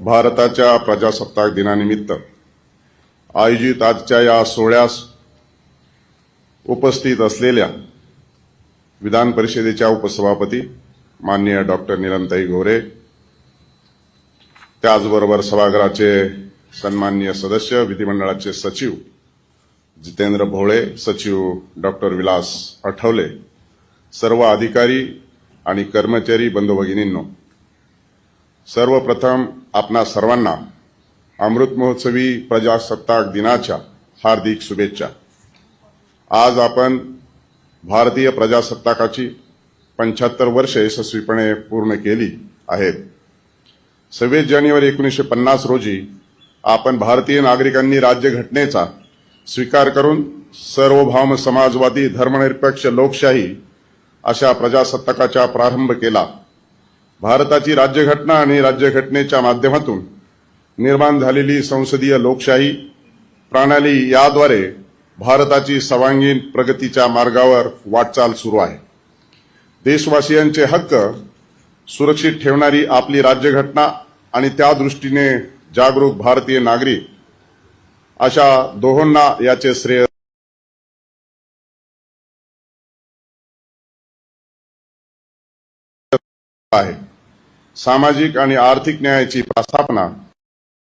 भारताच्या प्रजासत्ताक दिनानिमित्त आयोजित आजच्या या सोहळ्यास उपस्थित असलेल्या विधान परिषदेच्या उपसभापती माननीय डॉक्टर निलमताई गोरे त्याचबरोबर सभागृहाचे सन्माननीय सदस्य विधिमंडळाचे सचिव जितेंद्र भोळे सचिव डॉक्टर विलास आठवले सर्व अधिकारी आणि कर्मचारी बंधू भगिनींनो सर्वप्रथम आपणा सर्वांना अमृत महोत्सवी प्रजासत्ताक दिनाच्या हार्दिक शुभेच्छा. आज आपण भारतीय प्रजासत्ताकाची पंच्याहत्तर वर्ष यशस्वीपणे पूर्ण केली आहेत. सव्वीस जानेवारी एकोणीसशे पन्नास रोजी आपण भारतीय नागरिकांनी राज्यघटनेचा स्वीकार करून सर्वभौम समाजवादी धर्मनिरपेक्ष लोकशाही अशा प्रजासत्ताकाचा प्रारंभ केला. भारताची राज्यघटना आणि राज्यघटनेच्या माध्यमातून निर्माण झालेली संसदीय लोकशाही प्रणाली याद्वारे भारताची सर्वांगीण प्रगतीच्या मार्गावर वाटचाल सुरू आहे. देशवासियांचे हक्क सुरक्षित ठेवणारी आपली राज्यघटना आणि त्या दृष्टीने जागरूक भारतीय नागरिक अशा दोहोंना याचे श्रेय सामाजिक आणि आर्थिक न्यायाची प्रस्थापना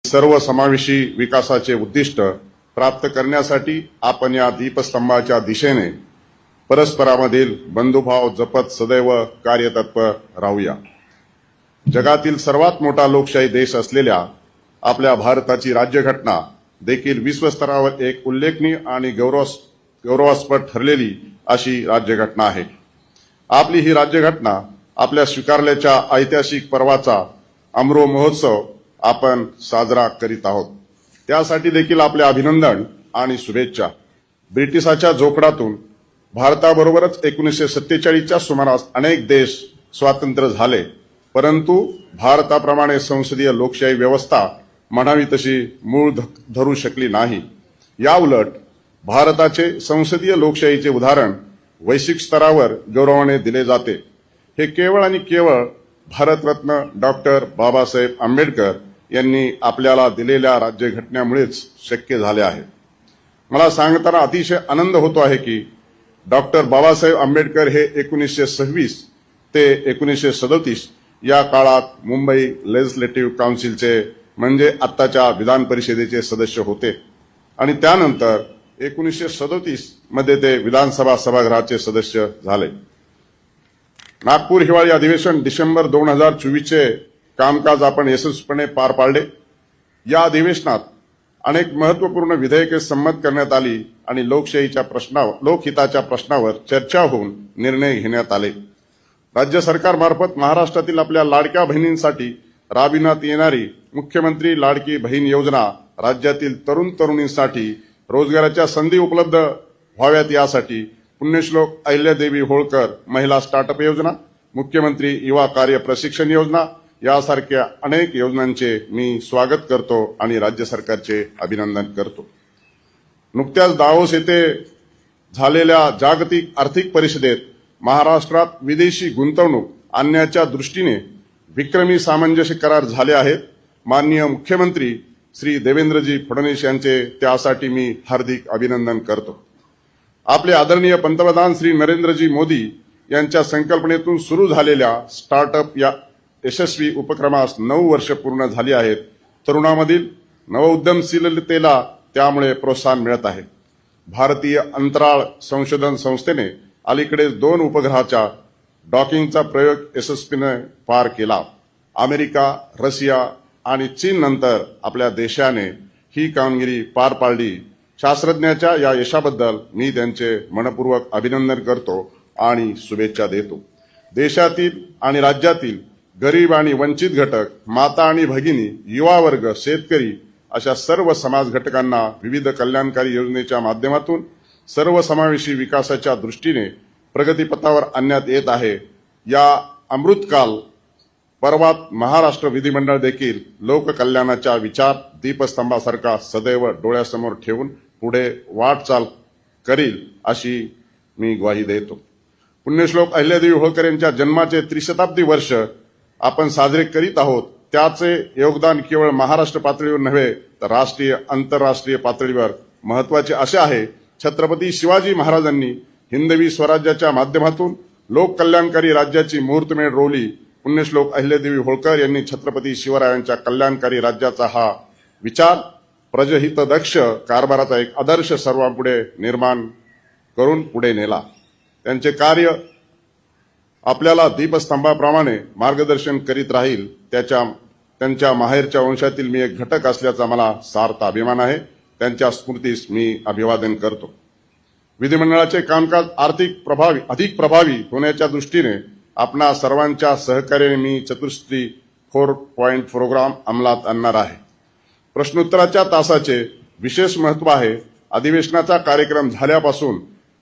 सर्व समावेशी विकासाचे उद्दिष्ट प्राप्त करण्यासाठी आपण या दीपस्तंभाच्या दिशेने परस्परामधील बंधुभाव जपत सदैव कार्यतत्पर राहूया. जगातील सर्वात मोठा लोकशाही देश असलेल्या आपल्या भारताची राज्यघटना देखील विश्वस्तरावर एक उल्लेखनीय आणि गौरव गौरवास्पद ठरलेली अशी राज्यघटना आहे. आपली ही राज्यघटना आपल्या स्वीकारल्याच्या ऐतिहासिक पर्वाचा अमरो महोत्सव आपण साजरा करीत आहोत. त्यासाठी देखील आपले अभिनंदन आणि शुभेच्छा. ब्रिटिशाच्या झोपडातून भारताबरोबरच एकोणीसशे सत्तेचाळीसच्या सुमारास अनेक देश स्वातंत्र्य झाले परंतु भारताप्रमाणे संसदीय लोकशाही व्यवस्था म्हणावी तशी मूळ ध- धरू शकली नाही. याउलट भारताचे संसदीय लोकशाहीचे उदाहरण वैश्विक स्तरावर गौरवाने दिले जाते. हे केवळ आणि केवळ भारतरत्न डॉक्टर बाबासाहेब आंबेडकर यांनी आपल्याला दिलेल्या राज्यघटनेमुळेच शक्य झाले आहे. मला सांगताना अतिशय आनंद होतो आहे की डॉक्टर बाबासाहेब आंबेडकर हे एकोणीसशे सव्वीस ते एकोणीसशे सदोतीस या काळात मुंबई लेजिस्लेटिव्ह काउन्सिलचे म्हणजे आत्ताच्या विधान परिषदेचे सदस्य होते. आणि त्यानंतर एकोणीसशे सदतीसमध्ये ते विधानसभा सभागृहाचे सदस्य झाले. नागपूर हिवाळी अधिवेशन डिसेंबर दोन हजार चोवीसचे कामकाज आपण यशस्वीपणे पार पाडले. या अधिवेशनात अनेक महत्त्वपूर्ण विधेयके संमत करण्यात आली आणि लोकशाहीच्या प्रश्नावर लोकहिताच्या प्रश्नावर चर्चा होऊन निर्णय घेण्यात आले. राज्य सरकारमार्फत महाराष्ट्रातील आपल्या लाडक्या बहिणींसाठी राबविण्यात येणारी मुख्यमंत्री लाडकी बहीण योजना राज्यातील तरुण तरुणींसाठी रोजगाराच्या संधी उपलब्ध व्हाव्यात यासाठी पुण्यश्लोक अहिल्यादेवी होळकर महिला स्टार्टअप योजना मुख्यमंत्री युवा कार्य प्रशिक्षण योजना यासारख्या अनेक योजनांचे मी स्वागत करतो आणि राज्य सरकारचे अभिनंदन करतो. नुकत्याच दावोस येथे झालेल्या जागतिक आर्थिक परिषदेत महाराष्ट्रात विदेशी गुंतवणूक आणण्याच्या दृष्टीने विक्रमी सामंजस्य करार झाले आहेत. माननीय मुख्यमंत्री श्री देवेंद्रजी फडणवीस यांचे त्यासाठी मी हार्दिक अभिनंदन करतो. आपले आदरणीय पंतप्रधान श्री नरेंद्रजी मोदी यांच्या संकल्पनेतून सुरू झालेल्या स्टार्टअप या यशस्वी उपक्रमास नऊ वर्ष पूर्ण झाली आहेत. तरुणामधील नवउद्यमशीलतेला त्यामुळे प्रोत्साहन मिळत आहे. भारतीय अंतराळ संशोधन संस्थेने अलीकडेच दोन उपग्रहाच्या डॉकिंगचा प्रयोग यशस्वीने पार केला. अमेरिका रशिया आणि चीन नंतर आपल्या देशाने ही कामगिरी पार पाडली. शास्त्रज्ञाच्या या यशाबद्दल मी त्यांचे मनपूर्वक अभिनंदन करतो आणि शुभेच्छा देतो. देशातील आणि राज्यातील गरीब आणि वंचित घटक माता आणि भगिनी युवा वर्ग शेतकरी अशा सर्व समाज घटकांना विविध कल्याणकारी योजनेच्या माध्यमातून सर्वसमावेशी विकासाच्या दृष्टीने प्रगतीपथावर आणण्यात येत आहे. या अमृतकाल पर्वात महाराष्ट्र विधिमंडळ देखील लोककल्याणाच्या विचार दीपस्तंभासारखा सदैव डोळ्यासमोर ठेवून पुढे वाटचाल करील अशी मी ग्वाही देतो. पुण्यश्लोक अहिल्यादेवी होळकर यांच्या जन्माचे त्रिशताब्दी वर्ष आपण साजरे करीत आहोत. त्याचे योगदान केवळ महाराष्ट्र पातळीवर नव्हे तर राष्ट्रीय आंतरराष्ट्रीय पातळीवर महत्त्वाचे असे आहे. छत्रपती शिवाजी महाराजांनी हिंदवी स्वराज्याच्या माध्यमातून लोककल्याणकारी राज्याची मुहूर्तमेढ रोवली. पुण्यश्लोक अहिल्यादेवी होळकर यांनी छत्रपती शिवरायांच्या कल्याणकारी राज्याचा हा विचार प्रजहितदक्ष कारभाराचा एक आदर्श सर्वांपुढे निर्माण करून पुढे नेला. त्यांचे कार्य आपल्याला दीपस्तंभाप्रमाणे मार्गदर्शन करीत राहील त्याच्या त्यांच्या माहेरच्या वंशातील मी एक घटक असल्याचा मला सार्थ अभिमान आहे. त्यांच्या स्मृतीस मी अभिवादन करतो. विधिमंडळाचे कामकाज आर्थिक प्रभावी अधिक प्रभावी होण्याच्या दृष्टीने आपणा सर्वांच्या सहकार्याने मी चतुर्थी फोर पॉईंट प्रोग्राम अंमलात आणणार आहे. प्रश्नोत्तराच्या तासाचे विशेष महत्त्व आहे. अधिवेशनाचा कार्यक्रम झाल्यापासून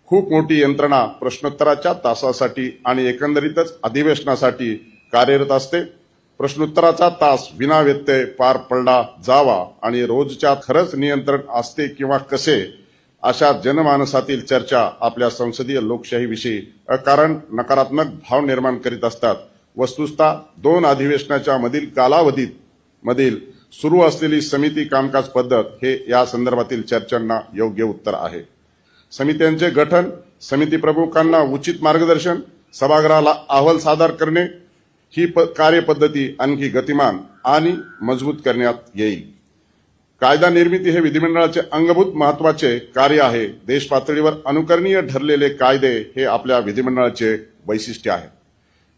खूप मोठी यंत्रणा प्रश्नोत्तराच्या तासासाठी आणि एकंदरीतच अधिवेशनासाठी कार्यरत असते. प्रश्नोत्तराचा तास विना व्यत्यय पार पडला जावा आणि रोजच्या खरंच नियंत्रण असते किंवा कसे अशा जनमानसातील चर्चा आपल्या संसदीय लोकशाहीविषयी अकारण नकारात्मक भाव निर्माण करीत असतात. वस्तुस्था दोन अधिवेशनाच्या मधील कालावधीत मधील सुरू असलेली समिती कामकाज पद्धत हे या संदर्भातील चर्चांना योग्य उत्तर आहे. समित्यांचे गठन समिती प्रमुखांना उचित मार्गदर्शन सभागृहाला अहवाल सादर करणे ही प- कार्यपद्धती आणखी गतिमान आणि मजबूत करण्यात येईल. कायदा निर्मिती हे विधिमंडळाचे अंगभूत महत्त्वाचे कार्य आहे. देश पातळीवर अनुकरणीय ठरलेले कायदे हे आपल्या विधिमंडळाचे वैशिष्ट्य आहे.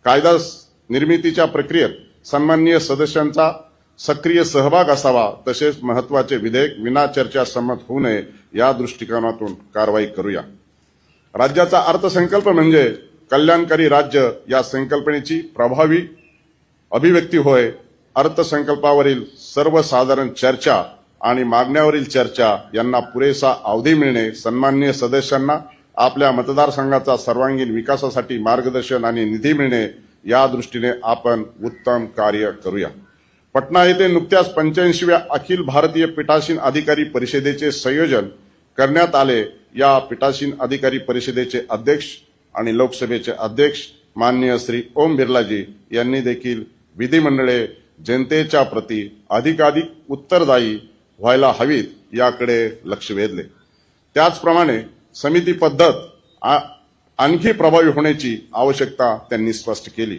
कायदा निर्मितीच्या प्रक्रियेत सन्माननीय सदस्यांचा सक्रिय सहभाग असावा तसेच महत्त्वाचे विधेयक विना चर्चा संमत होऊ नये या दृष्टिकोनातून कारवाई करूया. राज्याचा अर्थसंकल्प म्हणजे कल्याणकारी राज्य या संकल्पनेची प्रभावी अभिव्यक्ती होय. अर्थसंकल्पावरील सर्वसाधारण चर्चा आणि मागण्यावरील चर्चा यांना पुरेसा अवधी मिळणे सन्माननीय सदस्यांना आपल्या मतदारसंघाचा सर्वांगीण विकासासाठी मार्गदर्शन आणि निधी मिळणे या दृष्टीने आपण उत्तम कार्य करूया. पटना येथे नुकत्याच पंच्याऐंशीव्या अखिल भारतीय पीठासीन अधिकारी परिषदेचे संयोजन करण्यात आले. या पीठासीन अधिकारी परिषदेचे अध्यक्ष आणि लोकसभेचे अध्यक्ष माननीय श्री ओम बिर्लाजी यांनी देखील विधिमंडळे जनतेच्या प्रती अधिकाधिक उत्तरदायी व्हायला हवीत याकडे लक्ष वेधले. त्याचप्रमाणे समिती पद्धत आ- आणखी प्रभावी होण्याची आवश्यकता त्यांनी स्पष्ट केली.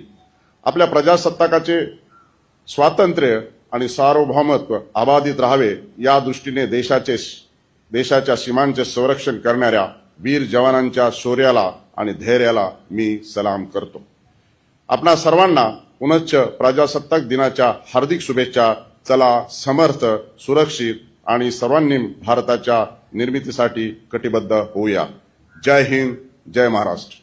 आपल्या प्रजासत्ताकाचे स्वातंत्र्य आणि सार्वभौमत्व अबाधित राहावे या दृष्टीने देशाचे देशाच्या सीमांचे संरक्षण करणाऱ्या वीर जवानांच्या शौर्याला आणि धैर्याला मी सलाम करतो. आपणा सर्वांना पुनश्च प्रजासत्ताक दिनाच्या हार्दिक शुभेच्छा चला समर्थ सुरक्षित आणि सर्वांनी भारताच्या निर्मितीसाठी कटिबद्ध होऊया. जय हिंद जय महाराष्ट्र.